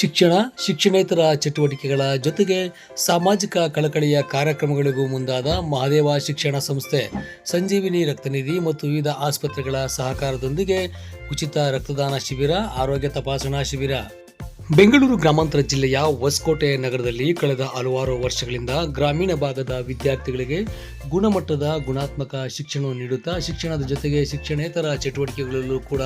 ಶಿಕ್ಷಣ, ಶಿಕ್ಷಣೇತರ ಚಟುವಟಿಕೆಗಳ ಜೊತೆಗೆ ಸಾಮಾಜಿಕ ಕಳಕಳಿಯ ಕಾರ್ಯಕ್ರಮಗಳಿಗೂ ಮುಂದಾದ ಮಹಾದೇವ ಶಿಕ್ಷಣ ಸಂಸ್ಥೆ, ಸಂಜೀವಿನಿ ರಕ್ತನಿಧಿ ಮತ್ತು ವಿವಿಧ ಆಸ್ಪತ್ರೆಗಳ ಸಹಕಾರದೊಂದಿಗೆ ಉಚಿತ ರಕ್ತದಾನ ಶಿಬಿರ, ಆರೋಗ್ಯ ತಪಾಸಣಾ ಶಿಬಿರ. ಬೆಂಗಳೂರು ಗ್ರಾಮಾಂತರ ಜಿಲ್ಲೆಯ ಹೊಸಕೋಟೆ ನಗರದಲ್ಲಿ ಕಳೆದ ಹಲವಾರು ವರ್ಷಗಳಿಂದ ಗ್ರಾಮೀಣ ಭಾಗದ ವಿದ್ಯಾರ್ಥಿಗಳಿಗೆ ಗುಣಮಟ್ಟದ ಗುಣಾತ್ಮಕ ಶಿಕ್ಷಣ ನೀಡುತ್ತಾ ಶಿಕ್ಷಣದ ಜೊತೆಗೆ ಶಿಕ್ಷಣೇತರ ಚಟುವಟಿಕೆಗಳಲ್ಲೂ ಕೂಡ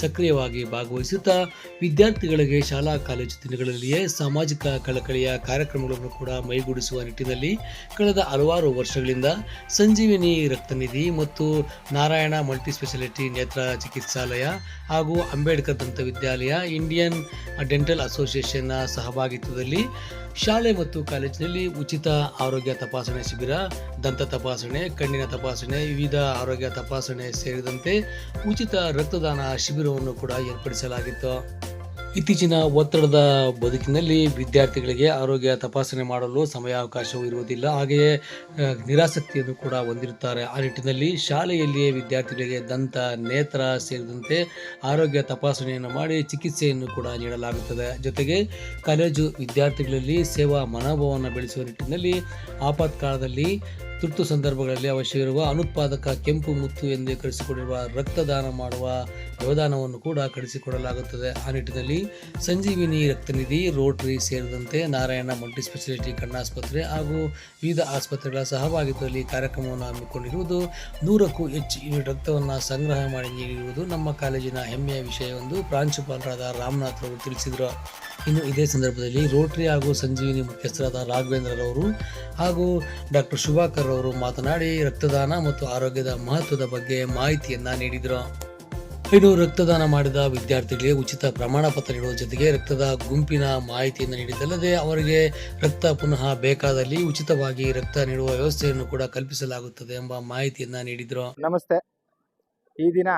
ಸಕ್ರಿಯವಾಗಿ ಭಾಗವಹಿಸುತ್ತಾ ವಿದ್ಯಾರ್ಥಿಗಳಿಗೆ ಶಾಲಾ ಕಾಲೇಜು ದಿನಗಳಲ್ಲಿಯೇ ಸಾಮಾಜಿಕ ಕಳಕಳಿಯ ಕಾರ್ಯಕ್ರಮಗಳನ್ನು ಕೂಡ ಮೈಗೂಡಿಸುವ ನಿಟ್ಟಿನಲ್ಲಿ ಕಳೆದ ಹಲವಾರು ವರ್ಷಗಳಿಂದ ಸಂಜೀವಿನಿ ರಕ್ತನಿಧಿ ಮತ್ತು ನಾರಾಯಣ ಮಲ್ಟಿ ಸ್ಪೆಷಾಲಿಟಿ ನೇತ್ರ ಚಿಕಿತ್ಸಾಲಯ ಹಾಗೂ ಅಂಬೇಡ್ಕರ್ ದಂತ ವಿದ್ಯಾಲಯ, ಇಂಡಿಯನ್ ಡೆಂಟಲ್ ಅಸೋಸಿಯೇಷನ್ನ ಸಹಭಾಗಿತ್ವದಲ್ಲಿ ಶಾಲೆ ಮತ್ತು ಕಾಲೇಜಿನಲ್ಲಿ ಉಚಿತ ಆರೋಗ್ಯ ತಪಾಸಣೆ ಶಿಬಿರ, ದಂತ ತಪಾಸಣೆ, ಕಣ್ಣಿನ ತಪಾಸಣೆ, ವಿವಿಧ ಆರೋಗ್ಯ ತಪಾಸಣೆ ಸೇರಿದಂತೆ ಉಚಿತ ರಕ್ತದಾನ ಶಿಬಿರವನ್ನು ಕೂಡ ಏರ್ಪಡಿಸಲಾಗಿತ್ತು. ಇತ್ತೀಚಿನ ಒತ್ತಡದ ಬದುಕಿನಲ್ಲಿ ವಿದ್ಯಾರ್ಥಿಗಳಿಗೆ ಆರೋಗ್ಯ ತಪಾಸಣೆ ಮಾಡಲು ಸಮಯಾವಕಾಶವೂ ಇರುವುದಿಲ್ಲ. ಹಾಗೆಯೇ ನಿರಾಸಕ್ತಿಯನ್ನು ಕೂಡ ಹೊಂದಿರುತ್ತಾರೆ. ಆ ನಿಟ್ಟಿನಲ್ಲಿ ಶಾಲೆಯಲ್ಲಿಯೇ ವಿದ್ಯಾರ್ಥಿಗಳಿಗೆ ದಂತ, ನೇತ್ರ ಸೇರಿದಂತೆ ಆರೋಗ್ಯ ತಪಾಸಣೆಯನ್ನು ಮಾಡಿ ಚಿಕಿತ್ಸೆಯನ್ನು ಕೂಡ ನೀಡಲಾಗುತ್ತದೆ. ಜೊತೆಗೆ, ಕಾಲೇಜು ವಿದ್ಯಾರ್ಥಿಗಳಲ್ಲಿ ಸೇವಾ ಮನೋಭಾವವನ್ನು ಬೆಳೆಸುವ ನಿಟ್ಟಿನಲ್ಲಿ ಆಪತ್ಕಾಲದಲ್ಲಿ ತುರ್ತು ಸಂದರ್ಭಗಳಲ್ಲಿ ಅವಶ್ಯವಿರುವ ಅನುತ್ಪಾದಕ ಕೆಂಪು ಮುತ್ತು ಎಂದು ಕರೆಸಿಕೊಂಡಿರುವ ರಕ್ತದಾನ ಮಾಡುವ ವ್ಯವಧಾನವನ್ನು ಕೂಡ ಕಳಿಸಿಕೊಡಲಾಗುತ್ತದೆ ಆ ನಿಟ್ಟಿನಲ್ಲಿ ಸಂಜೀವಿನಿ ರಕ್ತನಿಧಿ ರೋಟರಿ ಸೇರಿದಂತೆ ನಾರಾಯಣ ಮಲ್ಟಿ ಸ್ಪೆಷಾಲಿಟಿ ಕಣ್ಣಾಸ್ಪತ್ರೆ ಹಾಗೂ ವಿವಿಧ ಆಸ್ಪತ್ರೆಗಳ ಸಹಭಾಗಿತ್ವದಲ್ಲಿ ಕಾರ್ಯಕ್ರಮವನ್ನು ಹಮ್ಮಿಕೊಂಡಿರುವುದು ನೂರಕ್ಕೂ ಹೆಚ್ಚು ಯೂನಿಟ್ ರಕ್ತವನ್ನು ಸಂಗ್ರಹ ಮಾಡಿ ನೀಡಿರುವುದು ನಮ್ಮ ಕಾಲೇಜಿನ ಹೆಮ್ಮೆಯ ವಿಷಯವೆಂದು ಪ್ರಾಂಶುಪಾಲರಾದ ರಾಮನಾಥ್ ಅವರು ತಿಳಿಸಿದರು. ಇನ್ನು ಇದೇ ಸಂದರ್ಭದಲ್ಲಿ ರೋಟರಿ ಹಾಗೂ ಸಂಜೀವಿನಿ ಮುಖ್ಯಸ್ಥರಾದ ರಾಘವೇಂದ್ರರವರು ಹಾಗೂ ಡಾಕ್ಟರ್ ಶುಭಾಕರ್ ಅವರು ಮಾತನಾಡಿ ರಕ್ತದಾನ ಮತ್ತು ಆರೋಗ್ಯದ ಮಹತ್ವದ ಬಗ್ಗೆ ಮಾಹಿತಿಯನ್ನ ನೀಡಿದರು. ಇನ್ನು ರಕ್ತದಾನ ಮಾಡಿದ ವಿದ್ಯಾರ್ಥಿಗಳಿಗೆ ಉಚಿತ ಪ್ರಮಾಣ ಪತ್ರ ನೀಡುವ ಜೊತೆಗೆ ರಕ್ತದ ಗುಂಪಿನ ಮಾಹಿತಿಯನ್ನು ನೀಡಿದ್ದಲ್ಲದೆ ಅವರಿಗೆ ರಕ್ತ ಪುನಃ ಬೇಕಾದಲ್ಲಿ ಉಚಿತವಾಗಿ ರಕ್ತ ನೀಡುವ ವ್ಯವಸ್ಥೆಯನ್ನು ಕೂಡ ಕಲ್ಪಿಸಲಾಗುತ್ತದೆ ಎಂಬ ಮಾಹಿತಿಯನ್ನ ನೀಡಿದರು. ನಮಸ್ತೆ. ಈ ದಿನ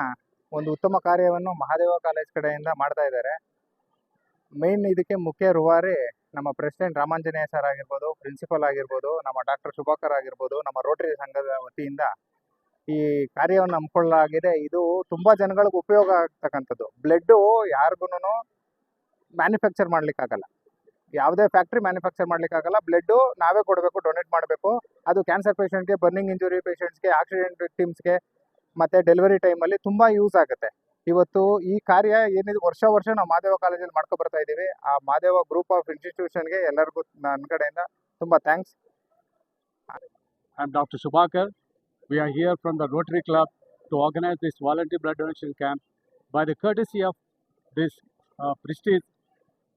ಒಂದು ಉತ್ತಮ ಕಾರ್ಯವನ್ನು ಮಹಾದೇವ ಕಾಲೇಜ್ ಕಡೆಯಿಂದ ಮಾಡ್ತಾ ಇದ್ದಾರೆ. ಮೇನ್ ಇದಕ್ಕೆ ಮುಖ್ಯ ರೂವಾರಿ ನಮ್ಮ ಪ್ರೆಸಿಡೆಂಟ್ ರಾಮಾಂಜನೇಯ ಸರ್ ಆಗಿರ್ಬೋದು ಪ್ರಿನ್ಸಿಪಲ್ ಆಗಿರ್ಬೋದು, ನಮ್ಮ ಡಾಕ್ಟರ್ ಶುಭಾಕರ್ ಆಗಿರ್ಬೋದು, ನಮ್ಮ ರೋಟರಿ ಸಂಘದ ವತಿಯಿಂದ ಈ ಕಾರ್ಯವನ್ನು ಹಮ್ಮಿಕೊಳ್ಳಲಾಗಿದೆ. ಇದು ತುಂಬಾ ಜನಗಳಿಗೆ ಉಪಯೋಗ ಆಗ್ತಕ್ಕಂಥದ್ದು. ಬ್ಲಡ್ ಯಾರಿಗೂ ಮ್ಯಾನುಫ್ಯಾಕ್ಚರ್ ಮಾಡ್ಲಿಕ್ಕಾಗಲ್ಲ. ಯಾವುದೇ ಫ್ಯಾಕ್ಟ್ರಿ ಮ್ಯಾನುಫ್ಯಾಕ್ಚರ್ ಮಾಡ್ಲಿಕ್ಕಾಗಲ್ಲ. ಬ್ಲಡ್ಡು ನಾವೇ ಕೊಡಬೇಕು ಡೊನೇಟ್ ಮಾಡಬೇಕು. ಅದು ಕ್ಯಾನ್ಸರ್ ಪೇಷಂಟ್ಗೆ ಬರ್ನಿಂಗ್ ಇಂಜುರಿ ಪೇಷಂಟ್ಸ್ಗೆ ಆಕ್ಸಿಡೆಂಟ್ ವಿಕ್ಟಿಮ್ಸ್ಗೆ ಮತ್ತೆ ಡೆಲಿವರಿ ಟೈಮಲ್ಲಿ ತುಂಬಾ ಯೂಸ್ ಆಗುತ್ತೆ. ಇವತ್ತು ಈ ಕಾರ್ಯ ಏನಿದೆ ವರ್ಷ ವರ್ಷ ನಾವು ಮಾದೇವ ಕಾಲೇಜಲ್ಲಿ ಮಾಡ್ಕೊ ಬರ್ತಾ ಇದ್ದೀವಿ ಆ ಮಾದೇವ ಗ್ರೂಪ್ ಆಫ್ ಇನ್ಸ್ಟಿಟ್ಯೂಷನ್ಗೆ ಎಲ್ಲರಿಗೂ ನನ್ನ ಕಡೆಯಿಂದ ತುಂಬ thanks I am doctor We are here from the Rotary Club to organize this voluntary blood donation camp by the courtesy of this this prestige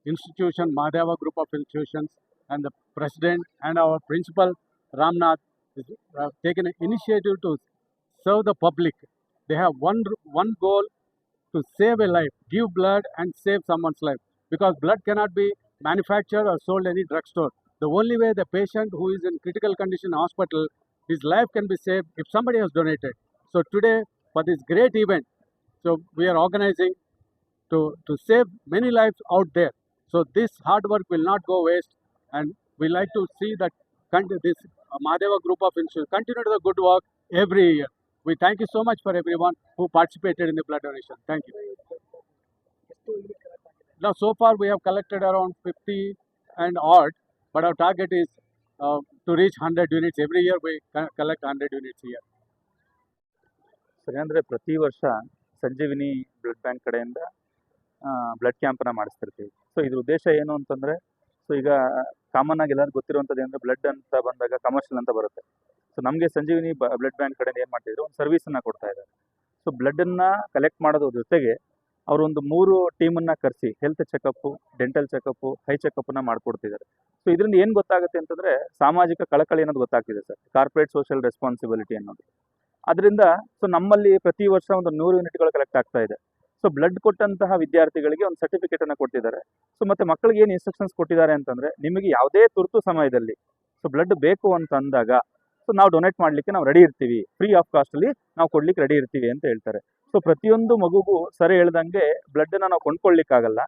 institution, Mahadeva Group of Institutions, and the president and our principal, Ramnath, has uh, taken to serve the public. They have one, one goal to save a life, give blood and save someone's life. Because blood cannot be manufactured or sold any drugstore. The only way the patient who is in critical condition hospital, his life can be saved if somebody has donated. So today, for this great event, so we are organizing to, to save many lives out there. So this hard work will not go waste, and we like to see that this Mahadeva group of institutions continue the good work every year. We thank you so much for everyone who participated in the blood donation. Thank you. Now, so far we have collected around 50 and odd, but our target is uh, to reach 100 units. Every year we collect 100 units here. ಸರಿ ಅಂದರೆ ಪ್ರತಿ ವರ್ಷ Sanjeevini blood bank ಕಡೆಯಿಂದ blood ಕ್ಯಾಂಪನ್ನ ಮಾಡಿಸ್ತಿರ್ತೀವಿ so ಇದ್ರ ಉದ್ದೇಶ ಏನು ಅಂತಂದರೆ ಸೊ ಈಗ ಕಾಮನ್ ಆಗಿ ಎಲ್ಲರಿಗೂ ಗೊತ್ತಿರುವಂಥದ್ದು ಏನಂದರೆ ಬ್ಲಡ್ ಅಂತ ಬಂದಾಗ ಕಮರ್ಷಿಯಲ್ ಅಂತ ಬರುತ್ತೆ ಸೊ ನಮಗೆ ಸಂಜೀವಿನಿ ಬ್ಲಡ್ ಬ್ಯಾಂಕ್ ಕಡೆ ಏನು ಮಾಡ್ತಿದ್ರು? ಒಂದು ಸರ್ವಿಸನ್ನು ಕೊಡ್ತಾ ಇದ್ದಾರೆ ಸೊ ಬ್ಲಡ್ಡನ್ನು ಕಲೆಕ್ಟ್ ಮಾಡೋದ್ರ ಜೊತೆಗೆ ಅವರೊಂದು ಮೂರು ಟೀಮನ್ನು ಕರೆಸಿ health checkup dental checkup eye ಚೆಕಪ್ಪನ್ನು ಮಾಡಿಕೊಡ್ತಿದ್ದಾರೆ ಸೊ ಇದರಿಂದ ಏನು ಗೊತ್ತಾಗುತ್ತೆ ಅಂತಂದರೆ ಸಾಮಾಜಿಕ ಕಳಕಳಿ ಅನ್ನೋದು ಗೊತ್ತಾಗ್ತಿದೆ ಸರ್. ಕಾರ್ಪೊರೇಟ್ ಸೋಷಿಯಲ್ ರೆಸ್ಪಾನ್ಸಿಬಿಲಿಟಿ ಅನ್ನೋದು. ಅದರಿಂದ ಸೊ ನಮ್ಮಲ್ಲಿ ಪ್ರತಿ ವರ್ಷ ಒಂದು ನೂರು ಯೂನಿಟ್ಗಳು ಕಲೆಕ್ಟ್ ಆಗ್ತಾ ಇದೆ. ಸೊ ಬ್ಲಡ್ ಕೊಟ್ಟಂತಹ ವಿದ್ಯಾರ್ಥಿಗಳಿಗೆ ಒಂದು ಸರ್ಟಿಫಿಕೇಟನ್ನು ಕೊಟ್ಟಿದ್ದಾರೆ ಸೊ ಮತ್ತು ಮಕ್ಕಳಿಗೆ ಏನು ಇನ್ಸ್ಟ್ರಕ್ಷನ್ಸ್ ಕೊಟ್ಟಿದ್ದಾರೆ ಅಂತಂದರೆ, ನಿಮಗೆ ಯಾವುದೇ ತುರ್ತು ಸಮಯದಲ್ಲಿ ಸೊ ಬ್ಲಡ್ ಬೇಕು ಅಂತ ಅಂದಾಗ ಸೊ ನಾವು ಡೊನೇಟ್ ಮಾಡಲಿಕ್ಕೆ ನಾವು ರೆಡಿ ಇರ್ತೀವಿ. ಫ್ರೀ ಆಫ್ ಕಾಸ್ಟಲ್ಲಿ ನಾವು ಕೊಡ್ಲಿಕ್ಕೆ ರೆಡಿ ಇರ್ತೀವಿ ಅಂತ ಹೇಳ್ತಾರೆ. ಸೊ ಪ್ರತಿಯೊಂದು ಮಗುಗೂ ಸರಿ ಹೇಳ್ದಂಗೆ ಬ್ಲಡ್ಡನ್ನು ನಾವು ಕೊಂಡ್ಕೊಳ್ಳಿಕ್ಕಾಗಲ್ಲ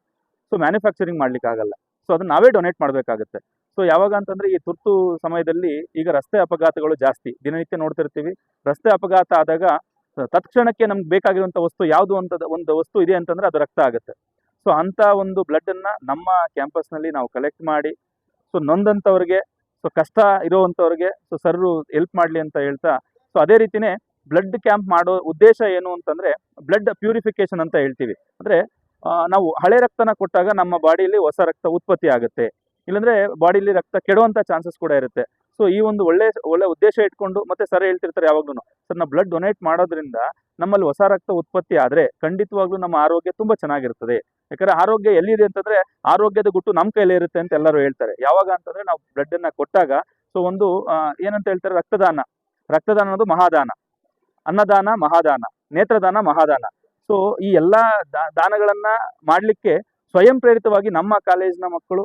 ಸೊ ಮ್ಯಾನುಫ್ಯಾಕ್ಚರಿಂಗ್ ಮಾಡ್ಲಿಕ್ಕಾಗಲ್ಲ. ಸೊ ಅದನ್ನ ನಾವೇ ಡೊನೇಟ್ ಮಾಡಬೇಕಾಗುತ್ತೆ. ಸೊ ಯಾವಾಗ ಅಂತಂದ್ರೆ ಈ ತುರ್ತು ಸಮಯದಲ್ಲಿ ಈಗ ರಸ್ತೆ ಅಪಘಾತಗಳು ಜಾಸ್ತಿ. ದಿನನಿತ್ಯ ನೋಡ್ತಿರ್ತೀವಿ. ರಸ್ತೆ ಅಪಘಾತ ಆದಾಗ ತತ್ಕ್ಷಣಕ್ಕೆ ನಮ್ಗೆ ಬೇಕಾಗಿರುವಂಥ ವಸ್ತು ಯಾವುದು ಅಂತ ಒಂದು ವಸ್ತು ಇದೆ ಅಂತಂದ್ರೆ ಅದು ರಕ್ತ ಆಗುತ್ತೆ. ಸೊ ಅಂಥ ಒಂದು ಬ್ಲಡ್ಡನ್ನು ನಮ್ಮ ಕ್ಯಾಂಪಸ್ನಲ್ಲಿ ನಾವು ಕಲೆಕ್ಟ್ ಮಾಡಿ. ಸೊ ನೊಂದಂಥವ್ರಿಗೆ ಸೊ ಕಷ್ಟ ಇರೋವಂಥವ್ರಿಗೆ ಸೊ ಸರ್ರು ಹೆಲ್ಪ್ ಮಾಡಲಿ ಅಂತ ಹೇಳ್ತಾ ಸೊ ಅದೇ ರೀತಿನೇ ಬ್ಲಡ್ ಕ್ಯಾಂಪ್ ಮಾಡೋ ಉದ್ದೇಶ ಏನು ಅಂತಂದರೆ ಬ್ಲಡ್ ಪ್ಯೂರಿಫಿಕೇಶನ್ ಅಂತ ಹೇಳ್ತೀವಿ. ಅಂದರೆ ನಾವು ಹಳೆ ರಕ್ತನ ಕೊಟ್ಟಾಗ ನಮ್ಮ ಬಾಡಿಯಲ್ಲಿ ಹೊಸ ರಕ್ತ ಉತ್ಪತ್ತಿ ಆಗುತ್ತೆ. ಇಲ್ಲಾಂದರೆ ಬಾಡಿಲಿ ರಕ್ತ ಕೆಡುವಂಥ ಚಾನ್ಸಸ್ ಕೂಡ ಇರುತ್ತೆ. ಸೊ ಈ ಒಂದು ಒಳ್ಳೆ ಒಳ್ಳೆ ಉದ್ದೇಶ ಇಟ್ಕೊಂಡು ಮತ್ತೆ ಸರ್ ಹೇಳ್ತಿರ್ತಾರೆ ಯಾವಾಗ್ಲೂ ಸರ್ ನಾವು ಬ್ಲಡ್ ಡೊನೇಟ್ ಮಾಡೋದ್ರಿಂದ ನಮ್ಮಲ್ಲಿ ಹೊಸ ರಕ್ತ ಉತ್ಪತ್ತಿ ಆದರೆ ಖಂಡಿತವಾಗ್ಲೂ ನಮ್ಮ ಆರೋಗ್ಯ ತುಂಬ ಚೆನ್ನಾಗಿರ್ತದೆ. ಯಾಕಂದ್ರೆ ಆರೋಗ್ಯ ಎಲ್ಲಿದೆ ಅಂತಂದ್ರೆ ಆರೋಗ್ಯದ ಗುಟ್ಟು ನಮ್ಮ ಕೈಲೇ ಇರುತ್ತೆ ಅಂತ ಎಲ್ಲರೂ ಹೇಳ್ತಾರೆ. ಯಾವಾಗ ಅಂತಂದ್ರೆ ನಾವು ಬ್ಲಡ್ ಅನ್ನ ಕೊಟ್ಟಾಗ ಸೊ ಒಂದು ಏನಂತ ಹೇಳ್ತಾರೆ, ರಕ್ತದಾನ. ರಕ್ತದಾನ ಅನ್ನೋದು ಮಹಾದಾನ. ಅನ್ನದಾನ, ಮಹಾದಾನ. ನೇತ್ರದಾನ, ಮಹಾದಾನ. ಸೊ ಈ ಎಲ್ಲಾ ದಾನಗಳನ್ನ ಮಾಡ್ಲಿಕ್ಕೆ ಸ್ವಯಂ ಪ್ರೇರಿತವಾಗಿ ನಮ್ಮ ಕಾಲೇಜಿನ ಮಕ್ಕಳು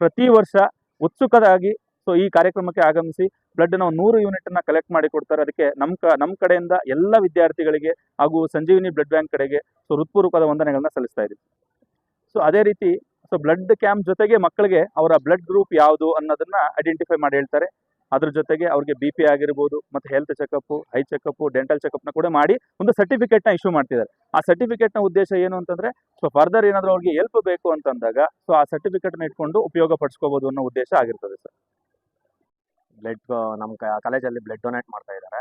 ಪ್ರತಿ ವರ್ಷ ಉತ್ಸುಕರಾಗಿ ಸೊ ಈ ಕಾರ್ಯಕ್ರಮಕ್ಕೆ ಆಗಮಿಸಿ ಬ್ಲಡ್ ನಾವು ನೂರು ಯೂನಿಟ್ ಅನ್ನ ಕಲೆಕ್ಟ್ ಮಾಡಿ ಕೊಡ್ತಾರೆ. ಅದಕ್ಕೆ ನಮ್ಮ ಕ ನಮ್ಮ ಕಡೆಯಿಂದ ಎಲ್ಲ ವಿದ್ಯಾರ್ಥಿಗಳಿಗೆ ಹಾಗೂ ಸಂಜೀವಿನಿ ಬ್ಲಡ್ ಬ್ಯಾಂಕ್ ಕಡೆಗೆ ಸೊ ಹೃತ್ಪೂರ್ವಕದ ವಂದನೆಗಳನ್ನ ಸಲ್ಲಿಸ್ತಾ ಇದ್ದೀವಿ. ಸೊ ಅದೇ ರೀತಿ ಸೊ ಬ್ಲಡ್ ಕ್ಯಾಂಪ್ ಜೊತೆಗೆ ಮಕ್ಕಳಿಗೆ ಅವರ ಬ್ಲಡ್ ಗ್ರೂಪ್ ಯಾವುದು ಅನ್ನೋದನ್ನ ಐಡೆಂಟಿಫೈ ಮಾಡಿ ಹೇಳ್ತಾರೆ. ಅದ್ರ ಜೊತೆಗೆ ಅವ್ರಿಗೆ ಬಿ ಪಿ ಆಗಿರ್ಬೋದು, ಮತ್ತೆ health checkup eye checkup dental ಚೆಕಪ್ನ ಕೂಡ ಮಾಡಿ ಒಂದು ಸರ್ಟಿಫಿಕೇಟ್ನ ಇಶ್ಯೂ ಮಾಡ್ತಿದ್ದಾರೆ. ಆ ಸರ್ಟಿಫಿಕೇಟ್ನ ಉದ್ದೇಶ ಏನು ಅಂತಂದ್ರೆ ಸೊ ಫರ್ದರ್ ಏನಾದರೂ ಅವ್ರಿಗೆ ಹೆಲ್ಪ್ ಬೇಕು ಅಂತಂದಾಗ ಸೊ ಆ ಸರ್ಟಿಫಿಕೇಟ್ನ ಇಟ್ಕೊಂಡು ಉಪಯೋಗ ಪಡಿಸ್ಕೋಬಹುದು ಅನ್ನೋ ಉದ್ದೇಶ ಆಗಿರ್ತದೆ ಸರ್. ಬ್ಲಡ್ ನಮ್ಮ ಕಾಲೇಜಲ್ಲಿ ಬ್ಲಡ್ ಡೊನೇಟ್ ಮಾಡ್ತಾ ಇದ್ದಾರೆ.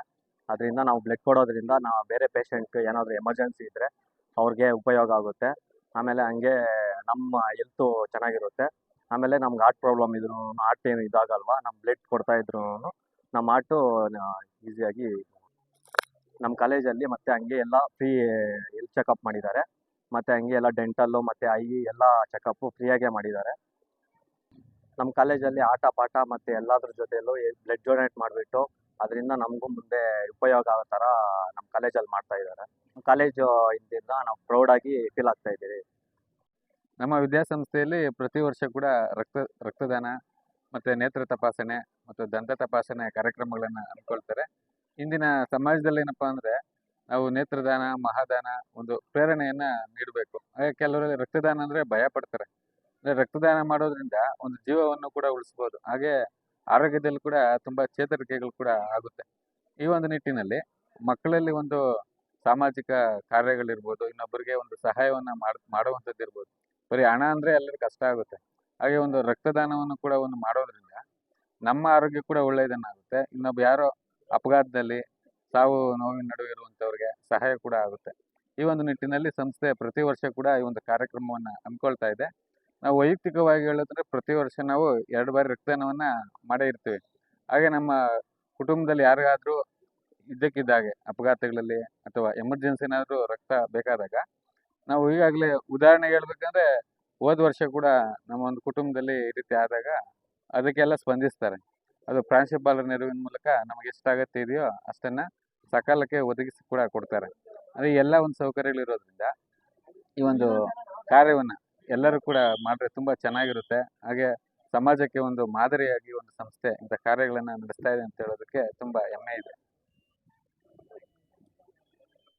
ಅದರಿಂದ ನಾವು ಬ್ಲಡ್ ಕೊಡೋದ್ರಿಂದ ನಾವು ಬೇರೆ ಪೇಷಂಟ್ ಏನಾದರೂ ಎಮರ್ಜೆನ್ಸಿ ಇದ್ದರೆ ಅವ್ರಿಗೆ ಉಪಯೋಗ ಆಗುತ್ತೆ. ಆಮೇಲೆ ಹಂಗೆ ನಮ್ಮ ಹೆಲ್ತು ಚೆನ್ನಾಗಿರುತ್ತೆ. ಆಮೇಲೆ ನಮ್ಗೆ ಹಾರ್ಟ್ ಪ್ರಾಬ್ಲಮ್ ಇದ್ರು ಹಾರ್ಟ್ ಏನು ಇದಾಗಲ್ವಾ ನಮ್ಮ ಬ್ಲಡ್ ಕೊಡ್ತಾ ಇದ್ರು ನಮ್ಮ ಹಾರ್ಟು ಈಸಿಯಾಗಿ ನಮ್ಮ ಕಾಲೇಜಲ್ಲಿ ಮತ್ತೆ ಹಂಗೆ ಎಲ್ಲ ಫ್ರೀ ಹೆಲ್ತ್ ಚೆಕಪ್ ಮಾಡಿದ್ದಾರೆ. ಮತ್ತೆ ಹಂಗೆ ಎಲ್ಲ ಡೆಂಟಲ್ಲು ಮತ್ತೆ ಐ ಎಲ್ಲ ಚೆಕಪ್ಪು ಫ್ರೀಯಾಗೇ ಮಾಡಿದ್ದಾರೆ. ನಮ್ಮ ಕಾಲೇಜಲ್ಲಿ ಆಟ ಪಾಠ ಮತ್ತೆ ಎಲ್ಲದ್ರ ಜೊತೆಯಲ್ಲೂ ಬ್ಲಡ್ ಡೊನೇಟ್ ಮಾಡಿಬಿಟ್ಟು ಅದರಿಂದ ನಮಗೂ ಮುಂದೆ ಉಪಯೋಗ ಆಗೋ ಥರ ನಮ್ಮ ಕಾಲೇಜಲ್ಲಿ ಮಾಡ್ತಾ ಇದ್ದಾರೆ. ಕಾಲೇಜು ಇಂದ ನಾವು ಪ್ರೌಡಾಗಿ ಫೀಲ್ ಆಗ್ತಾ ಇದ್ದೀವಿ. ನಮ್ಮ ವಿದ್ಯಾಸಂಸ್ಥೆಯಲ್ಲಿ ಪ್ರತಿ ವರ್ಷ ಕೂಡ ರಕ್ತ, ರಕ್ತದಾನ ಮತ್ತು ನೇತ್ರ ತಪಾಸಣೆ ಮತ್ತು ದಂತ ತಪಾಸಣೆ ಕಾರ್ಯಕ್ರಮಗಳನ್ನು ಹಮ್ಮಿಕೊಳ್ತಾರೆ. ಇಂದಿನ ಸಮಾಜದಲ್ಲಿ ಏನಪ್ಪ ಅಂದರೆ ನಾವು ನೇತ್ರದಾನ, ಮಹಾದಾನ ಒಂದು ಪ್ರೇರಣೆಯನ್ನು ನೀಡಬೇಕು. ಹಾಗೆ ಕೆಲವರಲ್ಲಿ ರಕ್ತದಾನ ಅಂದರೆ ಭಯ ಪಡ್ತಾರೆ. ಅಂದರೆ ರಕ್ತದಾನ ಮಾಡೋದ್ರಿಂದ ಒಂದು ಜೀವವನ್ನು ಕೂಡ ಉಳಿಸ್ಬೋದು. ಹಾಗೆ ಆರೋಗ್ಯದಲ್ಲಿ ಕೂಡ ತುಂಬ ಚೇತರಿಕೆಗಳು ಕೂಡ ಆಗುತ್ತೆ. ಈ ಒಂದು ನಿಟ್ಟಿನಲ್ಲಿ ಮಕ್ಕಳಲ್ಲಿ ಒಂದು ಸಾಮಾಜಿಕ ಕಾರ್ಯಗಳಿರ್ಬೋದು, ಇನ್ನೊಬ್ಬರಿಗೆ ಒಂದು ಸಹಾಯವನ್ನು ಮಾಡ್ ಮಾಡುವಂಥದ್ದು ಇರ್ಬೋದು ಬರೀ ಹಣ ಅಂದರೆ ಎಲ್ಲರಿಗೂ ಕಷ್ಟ ಆಗುತ್ತೆ. ಹಾಗೆ ಒಂದು ರಕ್ತದಾನವನ್ನು ಕೂಡ ಒಂದು ಮಾಡೋದ್ರಿಂದ ನಮ್ಮ ಆರೋಗ್ಯ ಕೂಡ ಒಳ್ಳೆಯದನ್ನಾಗುತ್ತೆ. ಇನ್ನೊಬ್ಬ ಯಾರೋ ಅಪಘಾತದಲ್ಲಿ ಸಾವು ನೋವಿನ ನಡುವೆ ಇರುವಂಥವ್ರಿಗೆ ಸಹಾಯ ಕೂಡ ಆಗುತ್ತೆ. ಈ ಒಂದು ನಿಟ್ಟಿನಲ್ಲಿ ಸಂಸ್ಥೆ ಪ್ರತಿ ವರ್ಷ ಕೂಡ ಈ ಒಂದು ಕಾರ್ಯಕ್ರಮವನ್ನು ಹಮ್ಮಿಕೊಳ್ತಾ ಇದೆ. ನಾವು ವೈಯಕ್ತಿಕವಾಗಿ ಹೇಳೋದ್ರೆ ಪ್ರತಿ ವರ್ಷ ನಾವು ಎರಡು ಬಾರಿ ರಕ್ತದಾನವನ್ನು ಮಾಡೇ ಇರ್ತೀವಿ. ಹಾಗೆ ನಮ್ಮ ಕುಟುಂಬದಲ್ಲಿ ಯಾರಿಗಾದರೂ ಇದ್ದಕ್ಕಿದ್ದಾಗೆ ಅಪಘಾತಗಳಲ್ಲಿ ಅಥವಾ ಎಮರ್ಜೆನ್ಸಿ ಏನಾದರೂ ರಕ್ತ ಬೇಕಾದಾಗ ನಾವು ಈಗಾಗಲೇ ಉದಾಹರಣೆ ಹೇಳ್ಬೇಕಂದ್ರೆ ಹೋದ ವರ್ಷ ಕೂಡ ನಮ್ಮ ಒಂದು ಕುಟುಂಬದಲ್ಲಿ ಈ ರೀತಿ ಆದಾಗ ಅದಕ್ಕೆಲ್ಲ ಸ್ಪಂದಿಸ್ತಾರೆ. ಅದು ಪ್ರಾಂಶುಪಾಲರ ನೆರವಿನ ಮೂಲಕ ನಮಗೆ ಎಷ್ಟಾಗತ್ತೆ ಇದೆಯೋ ಅಷ್ಟನ್ನು ಸಕಾಲಕ್ಕೆ ಒದಗಿಸಿ ಕೂಡ ಕೊಡ್ತಾರೆ. ಅದೇ ಎಲ್ಲ ಒಂದು ಸೌಕರ್ಯಗಳಿರೋದ್ರಿಂದ ಈ ಒಂದು ಕಾರ್ಯವನ್ನು ಎಲ್ಲರೂ ಕೂಡ ಮಾಡಿದ್ರೆ ತುಂಬ ಚೆನ್ನಾಗಿರುತ್ತೆ. ಹಾಗೆ ಸಮಾಜಕ್ಕೆ ಒಂದು ಮಾದರಿಯಾಗಿ ಒಂದು ಸಂಸ್ಥೆ ಇಂಥ ಕಾರ್ಯಗಳನ್ನು ನಡೆಸ್ತಾ ಇದೆ ಅಂತ ಹೇಳೋದಕ್ಕೆ ತುಂಬ ಹೆಮ್ಮೆ ಇದೆ.